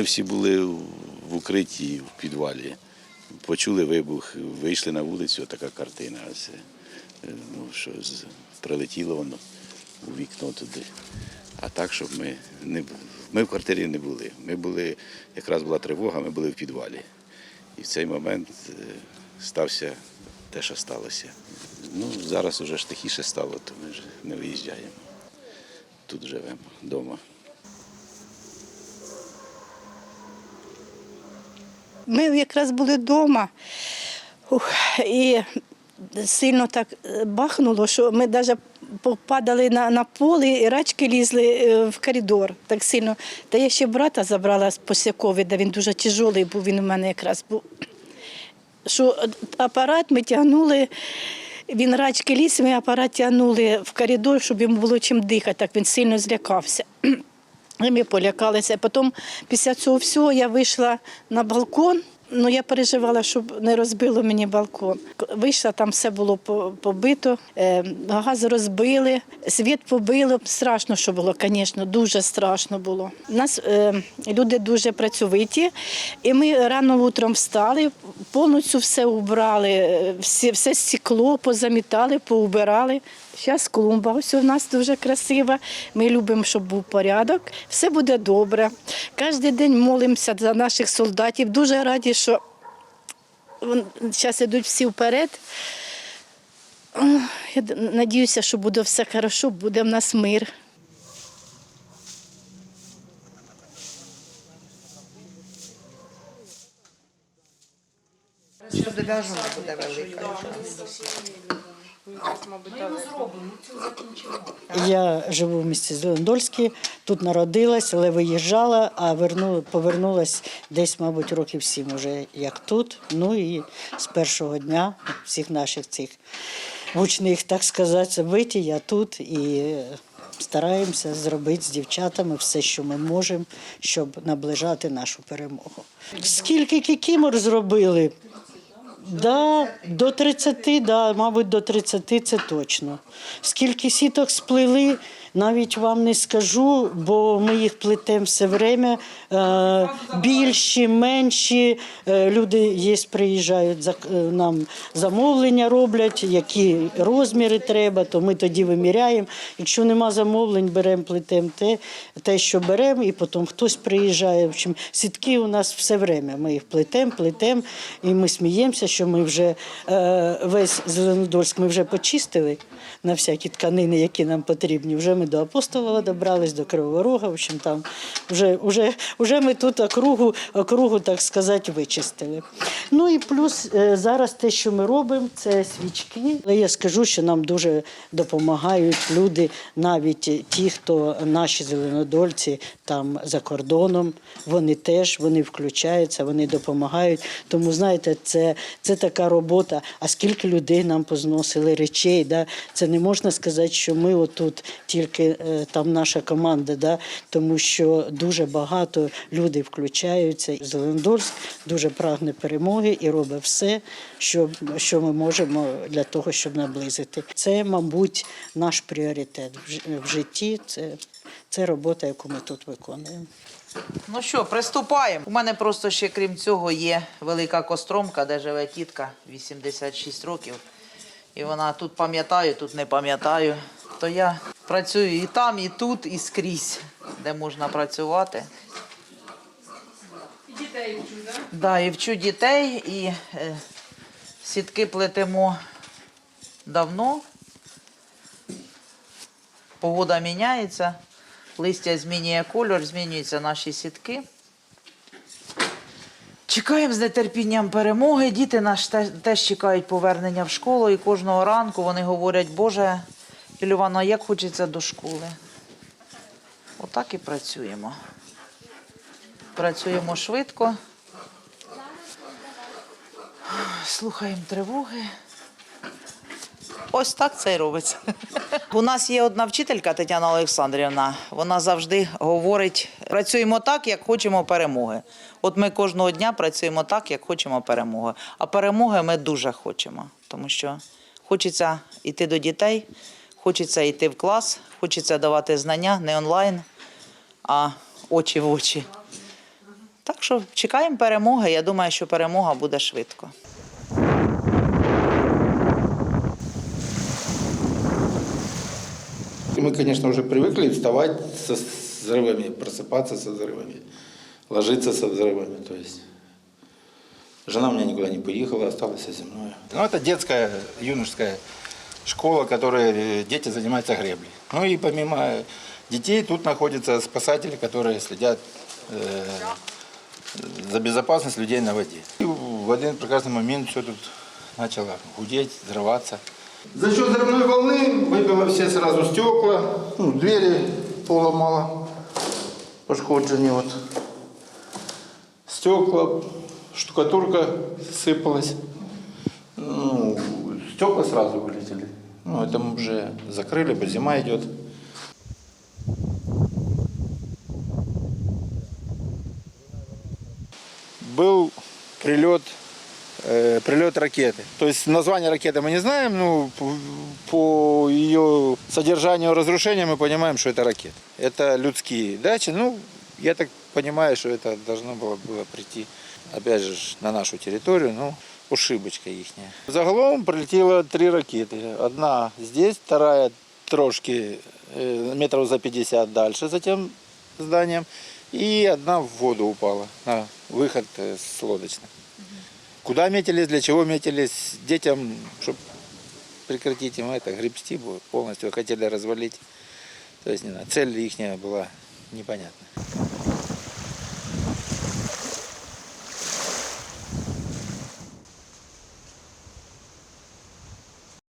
ми всі були в укритті в підвалі. Почули вибух, вийшли на вулицю, така картина. Ось, е, ну, що прилетіло воно у вікно туди. А так, щоб ми не ми в квартирі не були. Ми були, якраз була тривога, ми були в підвалі. І в цей момент е, стався те, що сталося. Ну, зараз вже ж тихіше стало, то ми вже не виїжджаємо. Тут живемо вдома. Ми якраз були вдома і сильно так е, бахнуло, що ми навіть попадали на, на поле і рачки лізли е, в коридор так сильно. Та я ще брата забрала після ковіда, він дуже тяжелий був, він у мене якраз був. Що апарат ми тягнули, він рачки ліз, ми апарат тягнули в коридор, щоб йому було чим дихати, так він сильно злякався. Ми полякалися. Потім після цього всього я вийшла на балкон. Ну, я переживала, щоб не розбило мені балкон. Вийшла, там все було побито, е, газ розбили, світ побило. Страшно, що було, звісно, дуже страшно було. У нас е, люди дуже працьовиті, і ми рано утром встали, повністю все убрали, е, все стекло позамітали, поубирали. Зараз клумба, ось у нас дуже красива. Ми любимо, щоб був порядок. Все буде добре. Кожен день молимося за наших солдатів. Дуже раді, що зараз йдуть всі вперед. Я сподіваюся, що буде все добре, буде в нас мир. Сподов'яжена буде велика. Я живу в місті Зеленодольській, тут народилась, але виїжджала, а верну, повернулась десь, мабуть, років сім уже як тут. Ну і з першого дня всіх наших цих гучних, так сказати, событий я тут і стараємося зробити з дівчатами все, що ми можемо, щоб наближати нашу перемогу. Скільки кікімор зробили? Да, до 30, да, мабуть, до 30 це точно. Скільки сіток сплели, навіть вам не скажу, бо ми їх плетемо все время. Е, більші, менші. Е, люди є, приїжджають е, нам замовлення роблять, які розміри треба, то ми тоді виміряємо. Якщо нема замовлень, беремо, плетемо те, те, що беремо, і потім хтось приїжджає. В общем, сітки у нас все время. Ми їх плетемо, плетемо, і ми сміємося, що ми вже весь Зеленодольськ ми вже почистили на всякі тканини, які нам потрібні. Вже ми до Апостола добрались, до Кривого Рога. В общем, там вже, вже, вже ми тут округу, округу, так сказати, вичистили. Ну і плюс е, зараз те, що ми робимо, це свічки. Але я скажу, що нам дуже допомагають люди, навіть ті, хто наші зеленодольці там за кордоном. Вони теж вони включаються, вони допомагають. Тому знаєте, це, це така робота. А скільки людей нам позносили речей? Да? Це не можна сказати, що ми отут тільки е, там наша команда, да? тому що дуже багато людей включаються. Зеленодольськ дуже прагне перемоги і робить все, що, що ми можемо для того, щоб наблизити. Це, мабуть, наш пріоритет в житті. Це, це робота, яку ми тут виконуємо. Ну що, приступаємо. У мене просто ще крім цього є велика костромка, де живе тітка 86 років. І вона тут пам'ятаю, тут не пам'ятаю. То я працюю і там, і тут, і скрізь, де можна працювати. І дітей вчу, так? Да, і вчу дітей, і е, сітки плетемо давно. Погода міняється, листя змінює кольор, змінюються наші сітки. Чекаємо з нетерпінням перемоги. Діти наш теж чекають повернення в школу, і кожного ранку вони говорять, Боже, Ілювана, як хочеться до школи. Отак і працюємо. Працюємо швидко. Слухаємо тривоги. Ось так це і робиться. У нас є одна вчителька Тетяна Олександрівна. Вона завжди говорить: працюємо так, як хочемо перемоги. От ми кожного дня працюємо так, як хочемо перемоги. А перемоги ми дуже хочемо, тому що хочеться йти до дітей, хочеться йти в клас, хочеться давати знання не онлайн, а очі в очі. Так що чекаємо перемоги. Я думаю, що перемога буде швидко. И мы, конечно, уже привыкли вставать со взрывами, просыпаться со взрывами, ложиться со взрывами. То есть жена у меня никуда не поехала, осталась со мной. Ну, это детская, юношеская школа, которая э, дети занимаются греблей. Ну и помимо детей тут находятся спасатели, которые следят э, за безопасность людей на воде. И в один прекрасный момент все тут начало гудеть, взрываться. За счет взрывной волны выбило все сразу стекла, ну, двери поломало, пошкоджені вот. Стекла, штукатурка сыпалась. Стекла сразу вылетели. Ну, это мы уже закрыли, бо зима идет. Был прилет э, прилет ракеты. То есть название ракеты мы не знаем, но по- ее содержанию разрушения мы понимаем, что это ракета. Это людские дачи. Ну, я так понимаю, что это должно было, было прийти, опять же, на нашу территорию, ну, ошибочка їхня. Загалом прилетело три ракеты. Одна здесь, вторая трошки метров за 50 дальше за тем зданием. И одна в воду упала на выход э, с лодочных. Куда метились, для чего метились, детям, чтобы прекратить им это, гребсти полностью, хотели развалить. То есть, не знаю, цель их была непонятна.